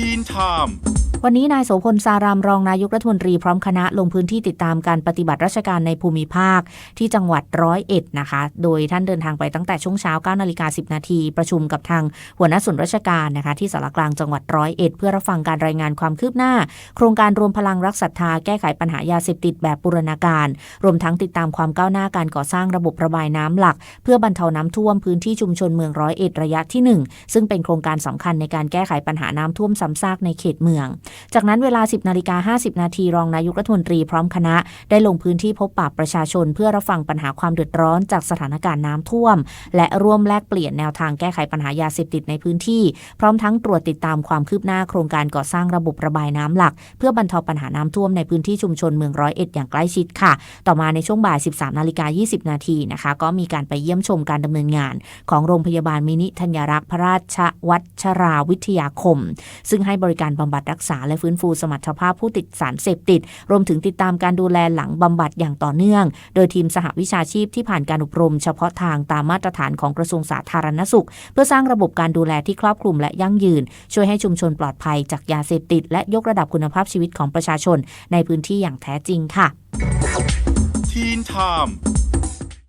ทีนไทม์ วันนี้นายโสพลสารามรองนายกรัฐมนตรีพร้อมคณะลงพื้นที่ติดตามการปฏิบัติราชการในภูมิภาคที่จังหวัดร้อยเอ็ดนะคะ โดยท่านเดินทางไปตั้งแต่ช่วงเช้า9นาฬิกา10 นาที ประชุมกับทางหัวหน้าส่วนราชการนะคะที่สารกลางจังหวัดร้อยเอ็ดเพื่อรับฟังการรายงานความคืบหน้า โครงการรวมพลังรักศรัทธาแก้ไขปัญหายาเสพติดแบบบูรณาการ รวมทั้งติดตามความก้าวหน้าการก่อสร้างระบบระบายน้ำหลัก เพื่อบรรเทาน้ำท่วมพื้นที่ชุมชนเมืองร้อยเอ็ดระยะที่หนึ่งซึ่งเป็นโครงการสำคัญในการแก้ไขปัญหาน้ำท่วมซ้ำซากในเขตเมืองจากนั้นเวลา 10นาฬิกา50 นาทีรองนายกรัฐมนตรีพร้อมคณะ ได้ลงพื้นที่พบปะประชาชน เพื่อรับฟังปัญหาความเดือดร้อนจากสถานการณ์น้ำท่วม และร่วมแลกเปลี่ยนแนวทางแก้ไขปัญหายาเสพติดในพื้นที่ พร้อมทั้งตรวจติดตามความคืบหน้าโครงการก่อสร้างระบบระบายน้ำหลัก เพื่อบรรเทาปัญหาน้ำท่วมในพื้นที่ชุมชนเมืองร้อยเอ็ดอย่างใกล้ชิดค่ะ ต่อมาในช่วงบ่าย 13นาฬิกา20 นาทีนะคะ ก็มีการไปเยี่ยมชมการดำเนินงาน ของโรงพยาบาลมินิธัญรักษ์พระราชวัชราวิทยาคม ซึ่งให้บริการบำบัดรักษาและฟื้นฟูสมรรถภาพผู้ติดสารเสพติด รวมถึงติดตามการดูแลหลังบำบัดอย่างต่อเนื่อง โดยทีมสหวิชาชีพที่ผ่านการอบรม เฉพาะทางตามมาตรฐานของกระทรวงสาธารณสุข เพื่อสร้างระบบการดูแลที่ครอบคลุมและยั่งยืน ช่วยให้ชุมชนปลอดภัยจากยาเสพติด และยกระดับคุณภาพชีวิตของประชาชน ในพื้นที่อย่างแท้จริงค่ะทีนไทม์